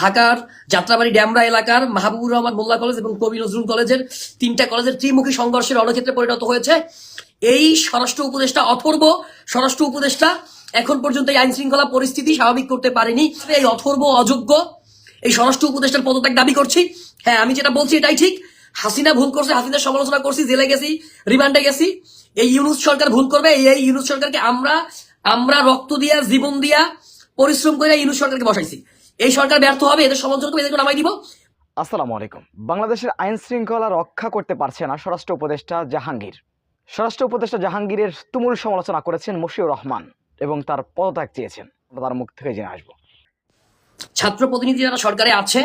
ঢাকার যাত্রাবাড়ি ড্যামরা এলাকার মাহবুবুর রহমান মোল্লা কলেজ এবং কবি নজরুল কলেজের তিনটা কলেজের ত্রিমুখী সংঘর্ষের রণক্ষেত্রে পরিণত হয়েছে। এই স্বরাষ্ট্র উপদেষ্টা অথর্ব স্বরাষ্ট্র উপদেষ্টা এখন পর্যন্ত এই আইন শৃঙ্খলা পরিস্থিতি স্বাভাবিক করতে পারেনি। এই অথর্ব অযোগ্য এই স্বরাষ্ট্র উপদেষ্টার পদত্যাগ দাবি করছি। হ্যাঁ আমি যেটা বলছি এটাই ঠিক। হাসিনা ভুল করছে, হাসিনার সমালোচনা করছি, জেলে গেছি, রিমান্ডে গেছি। এই ইউনুস সরকার ভুল করবে, এই ইউনুস সরকারকে আমরা আমরা রক্ত দিয়া, জীবন দিয়া পরিশ্রম করে ইউনুস সরকারকে বসাইছি। এই সরকার ব্যর্থ হবে এদের সমালোচনা এদেরকে নামাই দিব। আসসালামু আলাইকুম। বাংলাদেশের আইন শৃঙ্খলা রক্ষা করতে পারছে না স্বরাষ্ট্র উপদেষ্টা জাহাঙ্গীর। স্বরাষ্ট্র উপদেষ্টা জাহাঙ্গীরের তুমুল সমালোচনা করেছেন মশিউর রহমান এবং তার পদত্যাগ চেয়েছেন। তার মুখ থেকে জেনে আসব। ছাত্র প্রতিনিধি যারা সরকারে আছে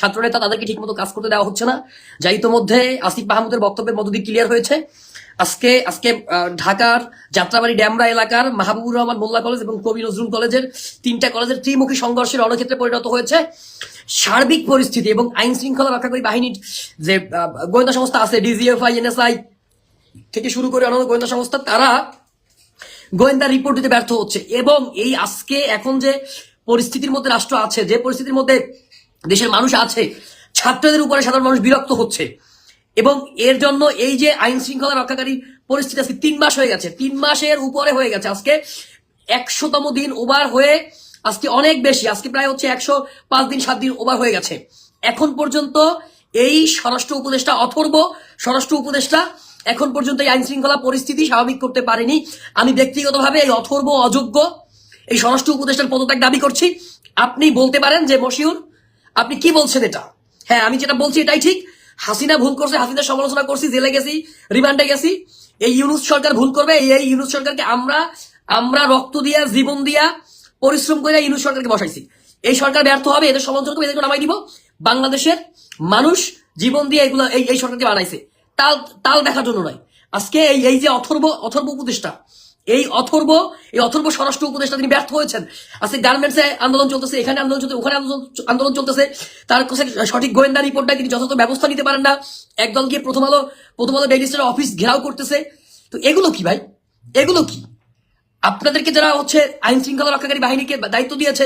ছাত্র নেতা তাদেরকে ঠিকমতো কাজ করতে দেওয়া হচ্ছে না। যা ইতোমধ্যে আসিফ মাহমুদের বক্তব্যের মধ্য দিয়ে ক্লিয়ার হয়েছে। আজকে আজকে ঢাকার যাত্রাবাড়ি ড্যামরা এলাকার মাহবুবুর রহমান মোল্লা কলেজ এবং কবি নজরুল কলেজের তিনটা কলেজের ত্রিমুখী সংঘর্ষের রণক্ষেত্রে পরিণত হয়েছে। সার্বিক পরিস্থিতি এবং আইন শৃঙ্খলা রক্ষাকারী বাহিনীর যে গোয়েন্দা সংস্থা আছে ডিজিএফআই এনএসআই থেকে শুরু করে অন্যান্য গোয়েন্দা সংস্থা, তারা গোয়েন্দা রিপোর্ট দিতে ব্যর্থ হচ্ছে। এবং এই আজকে এখন যে পরিস্থিতির মধ্যে রাষ্ট্র আছে, যে পরিস্থিতির মধ্যে দেশের মানুষ আছে, ছাত্রদের উপরে সাধারণ মানুষ বিরক্ত হচ্ছে। এবং এর জন্য এই যে আইন শৃঙ্খলা রক্ষাকারী পরিস্থিতি আজকে তিন মাস হয়ে গেছে, তিন মাসের উপরে হয়ে গেছে। আজকে একশোতম দিন ওভার হয়ে আজকে অনেক বেশি, আজকে প্রায় হচ্ছে একশো পাঁচ দিন, সাত দিন ওভার হয়ে গেছে। এখন পর্যন্ত এই স্বরাষ্ট্র উপদেষ্টা অথর্ব, স্বরাষ্ট্র উপদেষ্টা এখন পর্যন্ত এই আইন শৃঙ্খলা পরিস্থিতি স্বাভাবিক করতে পারেনি। আমি ব্যক্তিগতভাবে এই অথর্ব অযোগ্য, এই স্বরাষ্ট্র উপদেষ্টার পদত্যাগ দাবি করছি। আপনি বলতে পারেন যে মশিউর আপনি কি বলছেন এটা? হ্যাঁ আমি যেটা বলছি এটাই ঠিক। হাসিনা ভুল করছে হাসিনার সমালোচনা করছি, জেলে গেছি, রিমান্ডে গেছি। এই ইউনুস সরকার ভুল করবে, এই ইউনুস সরকারকে আমরা আমরা রক্ত দিয়া, জীবন দিয়া পরিশ্রম করে ইউনুস সরকারকে বসাইছি। এই সরকার ব্যর্থ হবে, এদের সমালোচনা করে এদেরকে নামাই দিব। বাংলাদেশের মানুষ জীবন দিয়ে এগুলো এই এই সরকারকে বানাইছে। তাল তাল দেখার জন্য নয়। আজকে এই এই যে অথর্ব অথর্ব উপদেষ্টা এই অথর্ব এই অথর্ব স্বরাষ্ট্র উপদেষ্টা তিনি ব্যর্থ হয়েছেন। আজকে গার্মেন্টসে আন্দোলন চলতেছে, এখানে আন্দোলন চলতেছে ওখানে আন্দোলন চলতেছে। তার কাছে সঠিক গোয়েন্দা রিপোর্টটা তিনি যথাযথ ব্যবস্থা নিতে পারেন না। একদল গিয়ে প্রথম আলো প্রথম আলো ডেইলি অফিস ঘেরাও করতেছে। তো এগুলো কি ভাই? এগুলো কি? আপনাদেরকে যারা হচ্ছে আইন শৃঙ্খলা রক্ষাকারী বাহিনীকে দায়িত্ব দিয়েছে,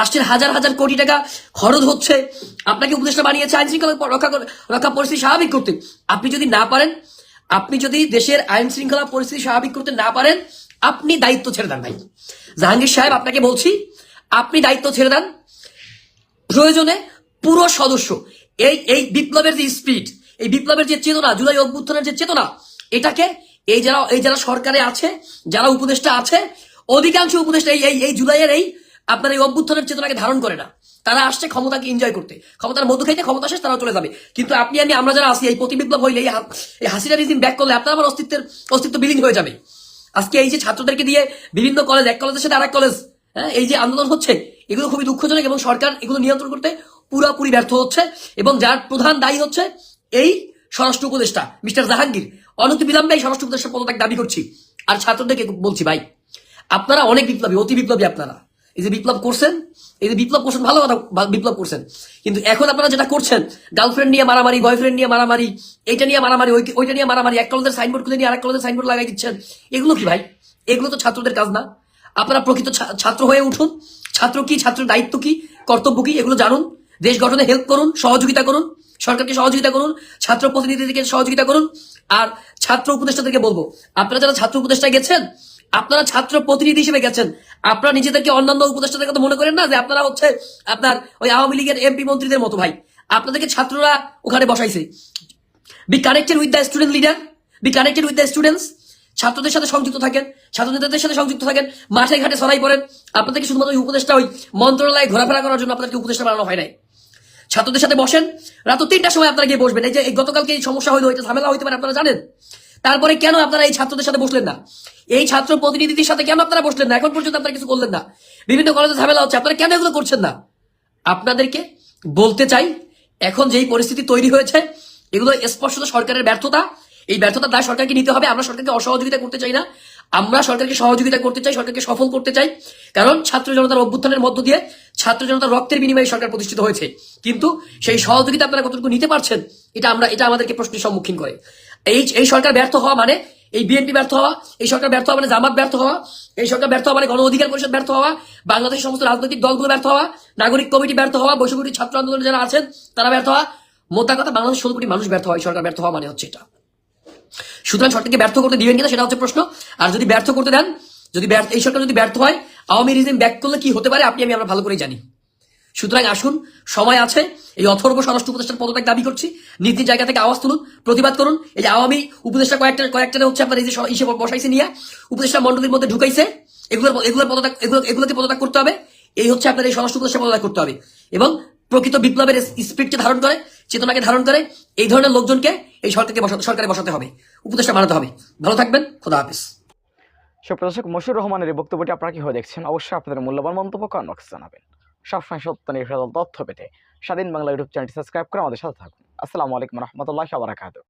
রাষ্ট্রের হাজার হাজার কোটি টাকা খরচ হচ্ছে, আপনাকে উপদেষ্টা বানিয়েছে আইন শৃঙ্খলা রক্ষা রক্ষা পরিস্থিতি স্বাভাবিক করতে। আপনি যদি না পারেন আপনি যদি দেশের আইন শৃঙ্খলা পরিস্থিতি স্বাভাবিক করতে না পারেন, আপনি দায়িত্ব ছেড়ে দেন ভাই। জাহাঙ্গীর সাহেব, আপনাকে বলছি, আপনি দায়িত্ব ছেড়ে দেন। প্রয়োজনে পুরো সদস্য, এই এই বিপ্লবের যে স্পিড এই বিপ্লবের যে চেতনা, জুলাই অভ্যুত্থানের যে চেতনা, এটাকে এই যারা এই যারা সরকারে আছে, যারা উপদেষ্টা আছে, অধিকাংশ উপদেষ্টা এই এই জুলাইয়ের এই, আপনার এই অভ্যুত্থানের চেতনাকে ধারণ করে না। তারা আসছে ক্ষমতাকে এনজয় করতে। ক্ষমতার মধ্যে খাইতে ক্ষমতা শেষ তারা চলে যাবে। কিন্তু আপনি আমি, আমরা যারা আছি, এই প্রতি বিপ্লব হইলে এই হাসিনা রিজিম ব্যাক করলে আপনার আমার অস্তিত্বের, অস্তিত্ব বিলীন হয়ে যাবে। আজকে এই যে ছাত্রদেরকে দিয়ে বিভিন্ন কলেজ এক কলেজের সাথে আরেক কলেজ হ্যাঁ এই যে আন্দোলন হচ্ছে, এগুলো খুবই দুঃখজনক এবং সরকার এগুলো নিয়ন্ত্রণ করতে পুরোপুরি ব্যর্থ হচ্ছে এবং যার প্রধান দায়ী হচ্ছে এই স্বরাষ্ট্র উপদেষ্টা, মিস্টার জাহাঙ্গীর। অনতি বিলম্বে এই স্বরাষ্ট্র উপদেষ্টা পদত্যাগ দাবি করছি। আর ছাত্রদেরকে বলছি, ভাই, আপনারা অনেক বিপ্লবী, অতি বিপ্লবী আপনারা। এই যে বিপ্লব করছেন, এই যে বিপ্লব করছেন, ভালো কথা বিপ্লব করছেন। কিন্তু এখন আপনারা যেটা করছেন গার্লফ্রেন্ড নিয়ে মারামারি বয়ফ্রেন্ড নিয়ে মারামারি, এইটা নিয়ে মারামারি ওইটা নিয়ে মারামারি, এক কলেজের সাইনবোর্ড খুলে নিয়ে আরেক কলেজের সাইনবোর্ড লাগাই দিচ্ছেন, এগুলো কি ভাই? এগুলো তো ছাত্রদের কাজ না। আপনারা প্রকৃত ছাত্র হয়ে উঠুন। ছাত্র কি, ছাত্রের দায়িত্ব কি, কর্তব্য কি, এগুলো জানুন। দেশ গঠনে হেল্প করুন, সহযোগিতা করুন, সরকারকে সহযোগিতা করুন, ছাত্র প্রতিনিধিদেরকে সহযোগিতা করুন। আর ছাত্র উপদেষ্টাদেরকে বলব, আপনারা যারা ছাত্র উপদেষ্টা গেছেন আপনারা ছাত্র প্রতিনিধি হিসেবে গেছেন। আপনারা নিজেদেরকে অন্যান্য উপদেষ্টাদের কথা মনে করেন না যে আপনারা হচ্ছে আপনার ওই আওয়ামী লীগের এমপি মন্ত্রীদের মতো ভাই। আপনাদেরকে ছাত্ররা ওখানে বসাইছে। Be connected with the student leader be connected with the students ছাত্রদের সাথে সংযুক্ত থাকেন ছাত্র নেতাদের সাথে সংযুক্ত থাকেন, মাঠে ঘাটে সরাই পড়েন। আপনাদেরকে শুধুমাত্র উপদেষ্টা ওই মন্ত্রণালয়ে ঘোরাফেরা করার জন্য আপনাদেরকে উপদেষ্টা বানানো হয় নাই। ছাত্রদের সাথে বসেন। রাত তিনটার সময় আপনারা গিয়ে বসবেন। এই যে গতকালকে এই সমস্যা হইল, এটা ঝামেলা হইতে পারে, আপনারা জানেন। তারপরে কেন আপনারা এই ছাত্রদের সাথে বসলেন না? এই ছাত্র প্রতিনিধিদের সাথে কেন আপনারা বসলেন না? এখন পর্যন্ত আপনারা কিছু করলেন না। বিভিন্ন কলেজে ঝামেলা হচ্ছে। আপনারা কেন এগুলো করছেন না? আপনাদেরকে বলতে চাই, এখন যেই পরিস্থিতি তৈরি হয়েছে, এগুলো স্পষ্ট সরকারের ব্যর্থতা। এই ব্যর্থতার দায় সরকারকে নিতে হবে। আমরা সরকারকে অসহযোগিতা করতে চাই না। আমরা সরকারকে সহযোগিতা করতে চাই, সরকারকে সফল করতে চাই। কারণ ছাত্র জনতার অভ্যুত্থানের মধ্য দিয়ে ছাত্র জনতার রক্তের বিনিময়ে সরকার প্রতিষ্ঠিত হয়েছে। কিন্তু সেই সহযোগিতা আপনারা কতটুকু নিতে পারছেন, এটা আমরা এটা আমাদেরকে প্রশ্নের সম্মুখীন করে। এই এই সরকার ব্যর্থ হওয়া মানে এই বিএনপি ব্যর্থ হওয়া, এই সরকার ব্যর্থ হওয়া মানে জামাত ব্যর্থ হওয়া, এই সরকার ব্যর্থ হওয়া মানে গণ অধিকার পরিষদ ব্যর্থ হওয়া, বাংলাদেশের সমস্ত রাজনৈতিক দলগুলো ব্যর্থ হওয়া, নাগরিক কমিটি ব্যর্থ হওয়া বৈশাখী ছাত্র আন্দোলনে যারা আছেন, তারা ব্যর্থ হওয়া। মোদ্দা কথা বাংলাদেশ ষোলো কোটি মানুষ ব্যর্থ হয় সরকার ব্যর্থ হওয়া মানে হচ্ছে এটা। সুতরাং সরকারকে ব্যর্থ করতে দিবেন কিনা সেটা হচ্ছে প্রশ্ন। আর যদি ব্যর্থ করতে দেন, যদি ব্যর্থ, এই সরকার যদি ব্যর্থ হয়, আওয়ামী রিজিম ব্যাক করলে কি হতে পারে, আপনি, আমি আমরা ভালো করেই জানি। সুতরাং আসুন, সময় আছে, এই অথর্ব স্বরাষ্ট্র উপদেষ্টার পদত্যাগ দাবি করছি। নীতির জায়গা থেকে আওয়াজ তুলুন, প্রতিবাদ করুন। এই যে আওয়ামী উপদেষ্টা কয়েকটা কয়েকটা হচ্ছে আপনার এই যে ইসে বসাইছে নিয়ে, উপদেষ্টা মন্ডলীর মধ্যে ঢুকাইছে। এগুলোর এগুলোর পদত্যাগ, এগুলো এগুলোকে পদত্যাগ করতে হবে। এই হচ্ছে আপনার এই স্বরাষ্ট্র উপদেষ্টা পদত্যাগ করতে হবে। এবং প্রকৃত বিপ্লবের স্পিরিটকে ধারণ করে, চেতনাকে ধারণ করে, এই ধরনের লোকজনকে এই সরকারকে সরকারে বসাতে হবে। উপদেষ্টা বানাতে হবে। ভালো থাকবেন, খোদা হাফিজ। সুপ্রদর্শক মশিউর রহমানের এই বক্তব্যটি আপনারা কীভাবে দেখছেন? অবশ্যই আপনাদের মূল্যবান মন্তব্য বক্সে জানাবেন। সবসময় সত্য নির্ভর তথ্য পেতে স্বাধীন বাংলা ইউটিউব চ্যানেলটি সাবস্ক্রাইব করে আমাদের সাথে থাকুন। আসসালামু আলাইকুম রহমতুল্লাহ বারাকাতুহ।